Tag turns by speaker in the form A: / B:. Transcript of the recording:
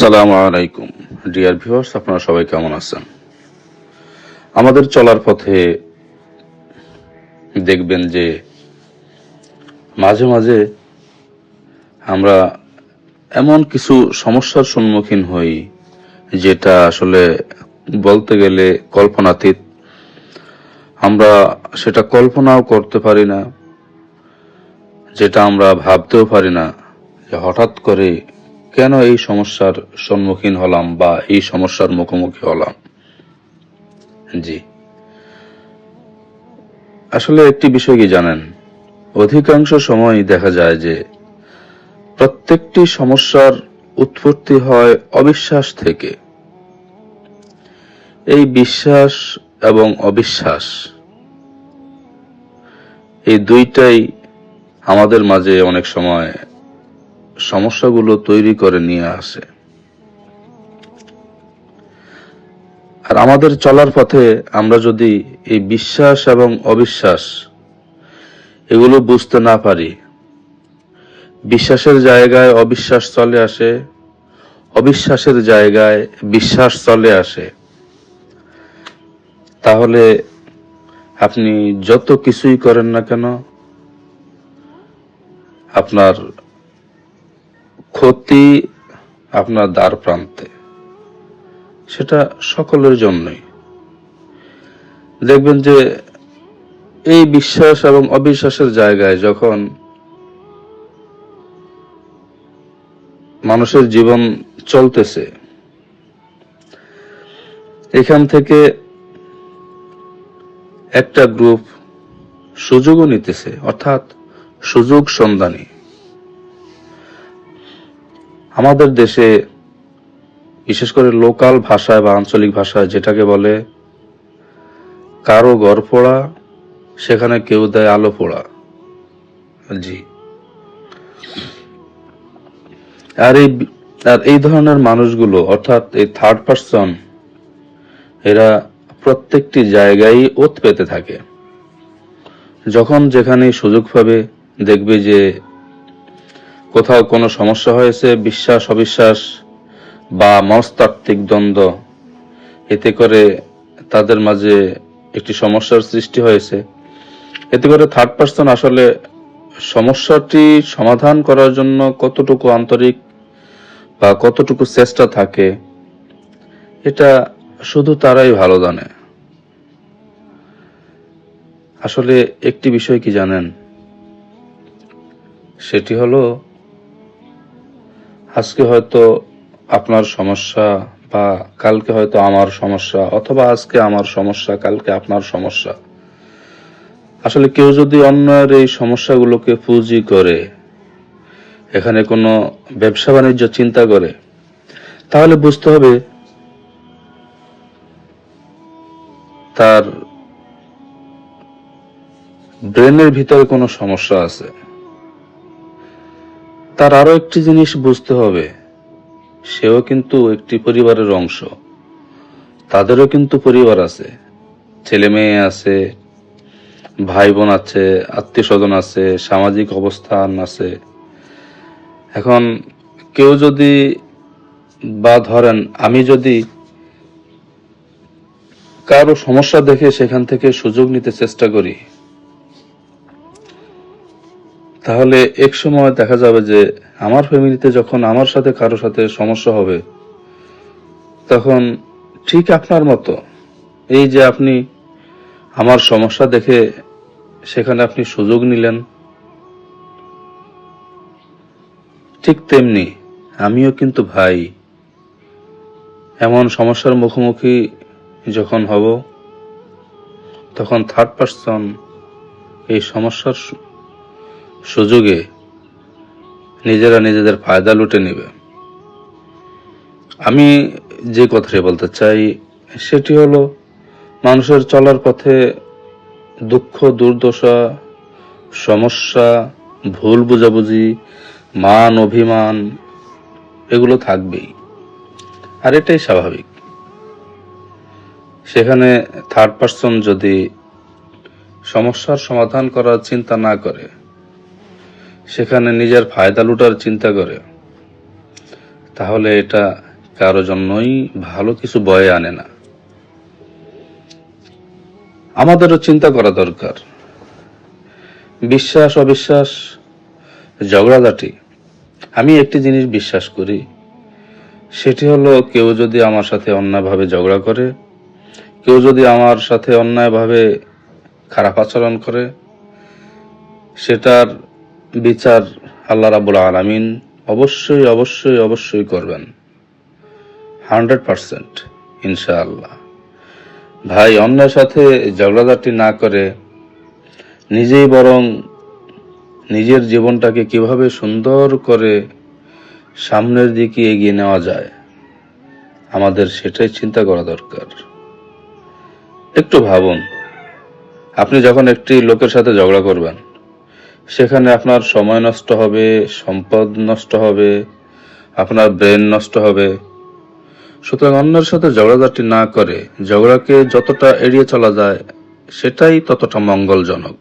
A: আসসালামু আলাইকুম। Dear viewers আপনারা সবাই কেমন আছেন? আমাদের চলার পথে দেখবেন যে মাঝে মাঝে আমরা এমন কিছু সমস্যার সম্মুখীন হই যেটা আসলে বলতে গেলে কল্পনাতীত। আমরা সেটা কল্পনাও করতে পারি না, যেটা আমরা ভাবতেও পারি না যে হঠাৎ করে কেন এই সমস্যার সম্মুখীন হলাম বা এই সমস্যার মুখোমুখি হলাম? জি। আসলে একটি বিষয় কি জানেন? অধিকাংশ সময় দেখা যায় যে প্রত্যেকটি সমস্যার উৎপত্তি হয় অবিশ্বাস থেকে। এই বিশ্বাস এবং অবিশ্বাস এই দুইটাই আমাদের মাঝে অনেক সময় সমস্যাগুলো তৈরি করে নিয়ে আসে। আর আমাদের চলার পথে আমরা যদি এই বিশ্বাস এবং অবিশ্বাস এগুলো বুঝতে না পারি, বিশ্বাসের জায়গায় অবিশ্বাস চলে আসে, অবিশ্বাসের জায়গায় বিশ্বাস চলে আসে, তাহলে আপনি যত কিছুই করেন না কেন, আপনার ক্ষতি আপনার দ্বার প্রান্তে। সেটা সকলের জন্যই। দেখবেন যে এই বিশ্বাস এবং অবিশ্বাসের জায়গায় যখন মানুষের জীবন চলতেছে, এখান থেকে একটা গ্রুপ সুযোগও নিতেছে, অর্থাৎ সুযোগ সন্ধানী। আমাদের দেশে, বিশেষ করে লোকাল ভাষায় বা আঞ্চলিক ভাষায় যেটাকে বলে কারও ঘর পোড়া, সেখানে কেউ দেয় আলো পোড়া। জি। আর এই আর এই ধরনের মানুষগুলো, অর্থাৎ এই থার্ড পার্সন এরা প্রত্যেকটি জায়গায় ওত পেতে থাকে। যখন যেখানে সুযোগ পাবে, দেখবে যে কোথাও কোনো সমস্যা হয়েছে, বিশ্বাস, অবিশ্বাস বা মনস্তাত্ত্বিক দ্বন্দ্ব, এতে করে তাদের মাঝে একটি সমস্যার সৃষ্টি হয়েছে। এতে করে থার্ড পার্সন আসলে সমস্যাটি সমাধান করার জন্য কতটুকু আন্তরিক বা কতটুকু চেষ্টা থাকে, এটা শুধু তারাই ভালো জানে। আসলে একটি বিষয় কি জানেন? সেটি হলো আজকে হয়তো আপনার সমস্যা বা কালকে হয়তো আমার সমস্যা অথবা আজকে আমার সমস্যা, কালকে আপনার সমস্যা। আসলে কেউ যদি অন্যের এই সমস্যাগুলোকে পুঁজি করে, এখানে কোনো ব্যবসা বাণিজ্য চিন্তা করে, তাহলে বুঝতে হবে তার ব্রেনের ভিতরে কোনো সমস্যা আছে। তার আরও একটি জিনিস বুঝতে হবে। সেও কিন্তু একটি পরিবারের অংশ। তাদেরও কিন্তু পরিবার আছে। ছেলে মেয়ে আছে ভাই বোন আছে আত্মীয় স্বজন আছে, সামাজিক অবস্থান আছে। এখন কেউ যদি বা ধরেন আমি যদি কারও সমস্যা দেখে সেখান থেকে সুযোগ নিতে চেষ্টা করি তাহলে এক সময় দেখা যাবে যে আমার ফ্যামিলিতে যখন আমার সাথে কারও সাথে সমস্যা হবে, তখন ঠিক আপনার মতো এই যে আপনি আমার সমস্যা দেখে সেখানে আপনি সুযোগ নিলেন, ঠিক তেমনি আমিও কিন্তু ভাই। এমন সমস্যার মুখোমুখি যখন হব, তখন থার্ড পার্সন এই সমস্যার সুযোগে নিজেরা নিজেদের ফায়দা লুটে নেবে। আমি যে কথাটি বলতে চাই, সেটি হলো, মানুষের চলার পথে দুঃখ, দুর্দশা, সমস্যা, ভুল বুঝাবুঝি, মান, অভিমান, এগুলো থাকবেই। আর এটাই স্বাভাবিক। সেখানে থার্ড পার্সন যদি সমস্যার সমাধান করার চিন্তা না করে সেখানে নিজের ফায়দা লুটার চিন্তা করে। তাহলে এটা কারও জন্যই ভালো কিছু বয়ে আনে না। আমাদেরও চিন্তা করা দরকার। বিশ্বাস, অবিশ্বাস, ঝগড়াঝাটি। আমি একটি জিনিস বিশ্বাস করি, সেটি হলো কেউ যদি আমার সাথে অন্যায়ভাবে ঝগড়া করে, কেউ যদি আমার সাথে অন্যায়ভাবে খারাপ আচরণ করে, সেটার বিচার আল্লাহ রাবুল আলামিন অবশ্যই অবশ্যই অবশ্যই করবেন। হান্ড্রেড পারসেন্ট, ইনশাআল্লাহ। ভাই, অন্যের সাথে ঝগড়াঝাটি না করে নিজেই বরং নিজের জীবনটাকে কীভাবে সুন্দর করে সামনের দিকে এগিয়ে নেওয়া যায়, আমাদের সেটাই চিন্তা করা দরকার। একটু ভাবুন, আপনি যখন একটি লোকের সাথে ঝগড়া করবেন সেখানে আপনার সময় নষ্ট হবে, সম্পদ নষ্ট হবে, আপনার ব্রেন নষ্ট হবে। সুতরাং অন্যের সাথে ঝগড়াঝাটি না করে ঝগড়াকে যতটা এড়িয়ে চলা যায়, সেটাই ততটা মঙ্গলজনক।